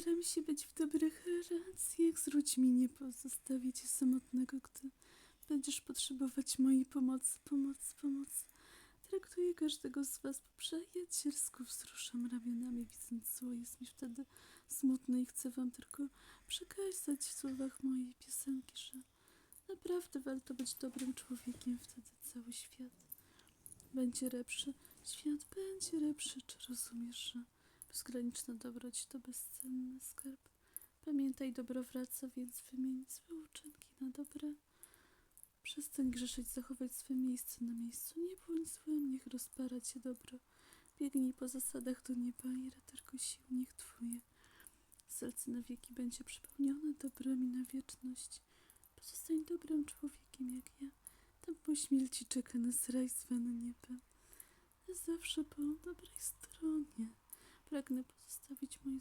Staram się być w dobrych relacjach z ludźmi, nie pozostawię cię samotnego, gdy będziesz potrzebować mojej pomocy, pomocy, pomocy. Traktuję każdego z was po przyjacielsku, wzruszam ramionami, widząc zło. Jest mi wtedy smutno i chcę wam tylko przekazać w słowach mojej piosenki, że naprawdę warto być dobrym człowiekiem, wtedy cały świat będzie lepszy. Świat będzie lepszy, czy rozumiesz, że bezgraniczna dobroć to bezcenny skarb? Pamiętaj, dobro wraca, więc wymień złe uczynki na dobre. Przestań grzeszyć, zachować swe miejsce na miejscu. Nie bądź złym, niech rozpara cię dobro. Biegnij po zasadach do nieba i raterko sił niech twoje. Serce na wieki będzie przepełnione dobrem i na wieczność. Pozostań dobrym człowiekiem jak ja. Tam po śmierci czeka nas raj zwany niebem. Zawsze po dobrej stronie. Pragnę pozostawić moje